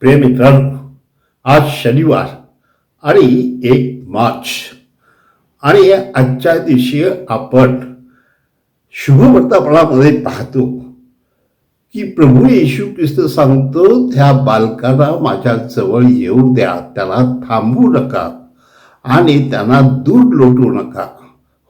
प्रिय मित्रांनो आज शनिवार आणि एक मार्च. आणि आजच्या दिवशी आपण शुभवर्तापणामध्ये पाहतो की प्रभू येशू ख्रिस्त सांगतो त्या बालकाला माझ्या जवळ येऊ द्या त्याला थांबवू नका आणि त्यांना दूर लोटू नका.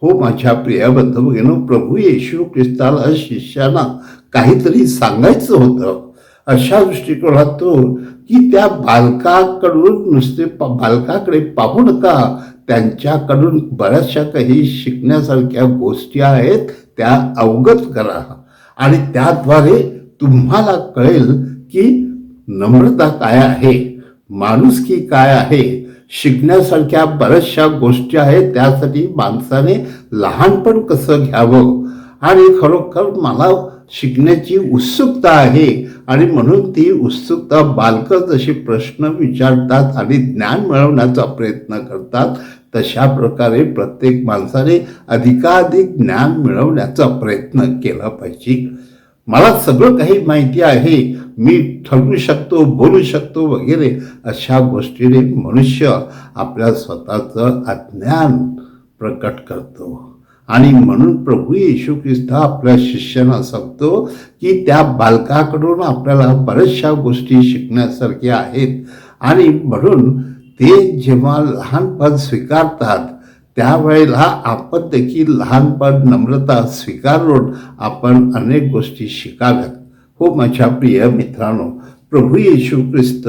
हो माझ्या प्रिय बंधू प्रभू येशू ख्रिस्ताला शिष्याना काहीतरी सांगायचं होतं. अशा दृष्टिकोनातून की त्या बालकाकडून नुसते बालकाकडे पाहू नका. त्यांच्याकडून बऱ्याचशा काही शिकण्यासारख्या गोष्टी आहेत त्या अवगत करा. आणि त्याद्वारे तुम्हाला कळेल की नम्रता काय आहे माणुसकी काय आहे. शिकण्यासारख्या बऱ्याचशा गोष्टी आहेत त्यासाठी माणसाने लहानपण कसं घ्यावं? आणि खरोखर मला शिकण्याची उत्सुकता आहे. आणि म्हणून ती उत्सुकता बालकं जशी प्रश्न विचारतात आणि ज्ञान मिळवण्याचा प्रयत्न करतात तशा प्रकारे प्रत्येक माणसाने अधिकाधिक ज्ञान मिळवण्याचा प्रयत्न केला पाहिजे. मला सगळं काही माहिती आहे. मी ठरवू शकतो बोलू शकतो वगैरे अशा गोष्टीने मनुष्य आपल्या स्वतःचं अज्ञान प्रकट करतो. आणि म्हणून प्रभू येशू ख्रिस्त आपल्या शिष्यांना सांगतो की त्या बालकाकडून आपल्याला बऱ्याचशा गोष्टी शिकण्यासारख्या आहेत. आणि म्हणून ते जेव्हा लहानपण स्वीकारतात त्यावेळेला आपण देखील लहानपण नम्रता स्वीकारून आपण अनेक गोष्टी शिकाव्यात. हो माझ्या प्रिय मित्रांनो प्रभू येशू ख्रिस्त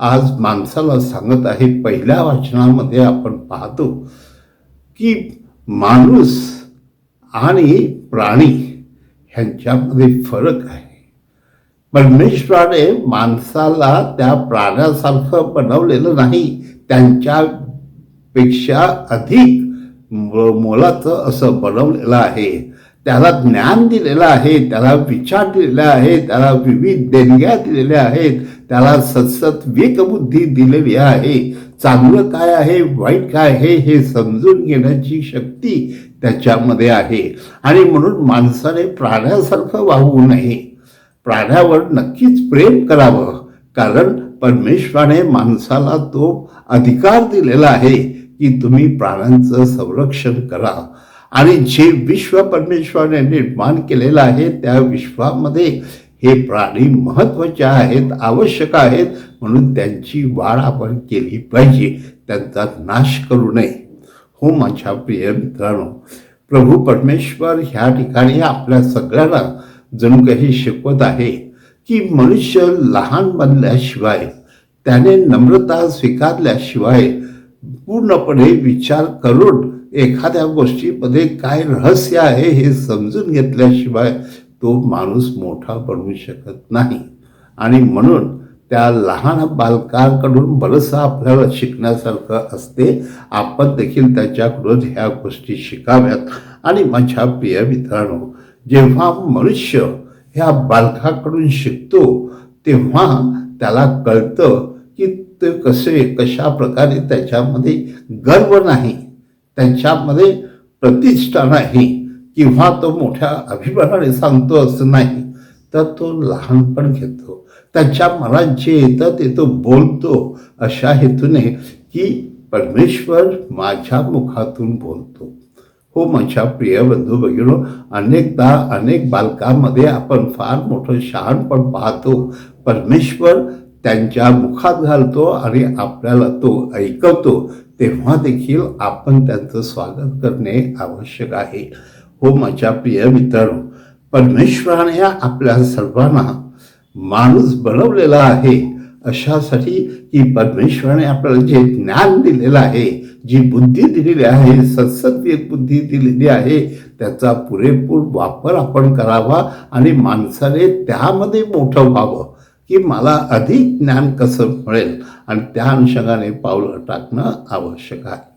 आज माणसाला सांगत आहे पहिल्या वाचनामध्ये आपण पाहतो की माणूस आणि प्राणी ह्यांच्यामध्ये फरक आहे. परमेश्वराने माणसाला त्या प्राण्यासारखं बनवलेलं नाही त्यांच्यापेक्षा अधिक मोलाचं असं बनवलेलं आहे. त्याला ज्ञान दिलेलं आहे त्याला विचार दिलेला आहे त्याला विविध देणग्या दिलेल्या आहेत त्याला सतसत विकबुद्धी दिलेली आहे. चांगलं काय आहे वाईट काय आहे हे समजून घेण्याची शक्ती त्याच्यामध्ये आहे. आणि म्हणून माणसाने प्राण्यासारखं वाहू नये. प्राण्यावर नक्कीच प्रेम करावं कारण परमेश्वराने माणसाला तो अधिकार दिलेला आहे की तुम्ही प्राण्यांचं संरक्षण करा. आणि जे विश्व परमेश्वराने निर्माण केलेलं आहे त्या विश्वामध्ये हे प्राणी महत्त्वाचे आहेत आवश्यक आहेत म्हणून त्यांची वाढ आपण केली पाहिजे. त्यांचा नाश करू नये. हो माझ्या प्रिय मित्रांनो प्रभू परमेश्वर ह्या ठिकाणी आपल्या सगळ्यांना जणू काही शिकवत आहे की मनुष्य लहान बनल्याशिवाय त्याने नम्रता स्वीकारल्याशिवाय पूर्णपणे विचार करून एखाद्या गोष्टीमध्ये काय रहस्य आहे हे समजून घेतल्याशिवाय तो माणूस मोठा बनवू शकत नाही. आणि म्हणून त्या लहान बालकांकडून बरंचसं आपल्याला शिकण्यासारखं असते. आपण देखील त्याच्याकडून ह्या गोष्टी शिकाव्यात. आणि माझ्या प्रिय मित्रांनो जेव्हा मनुष्य ह्या बालकाकडून शिकतो तेव्हा त्याला कळतं की ते कसे कशा प्रकारे त्याच्यामध्ये गर्व नाही त्यांच्यामध्ये प्रतिष्ठा नाही. किंवा तो मोठ्या अभिमानाने सांगतो असं नाही तर तो लहानपण घेतो. त्याच्या मनात जे येतं ते तो बोलतो. अशा हेतूने की परमेश्वर माझ्या मुखातून बोलतो. हो माझ्या प्रिय बंधू भगिनो अनेकदा अनेक बालकांमध्ये आपण फार मोठं शहाणपण पाहतो. परमेश्वर त्यांच्या मुखात घालतो आणि आपल्याला तो ऐकवतो. तेव्हा देखील आपण त्यांचं स्वागत करणे आवश्यक आहे. हो माझ्या प्रिय मित्रांनो परमेश्वराने आपल्या सर्वांना माणूस बनवलेला आहे. अशासाठी की परमेश्वराने आपल्याला जे ज्ञान दिलेलं आहे जी बुद्धी दिलेली आहे सत्सत्य बुद्धी दिलेली आहे त्याचा पुरेपूर वापर आपण करावा आणि माणसाने त्यामध्ये मोठं व्हावं की मला अधिक ज्ञान कसं मिळेल? आणि त्या अनुषंगाने पावलं टाकणं आवश्यक आहे.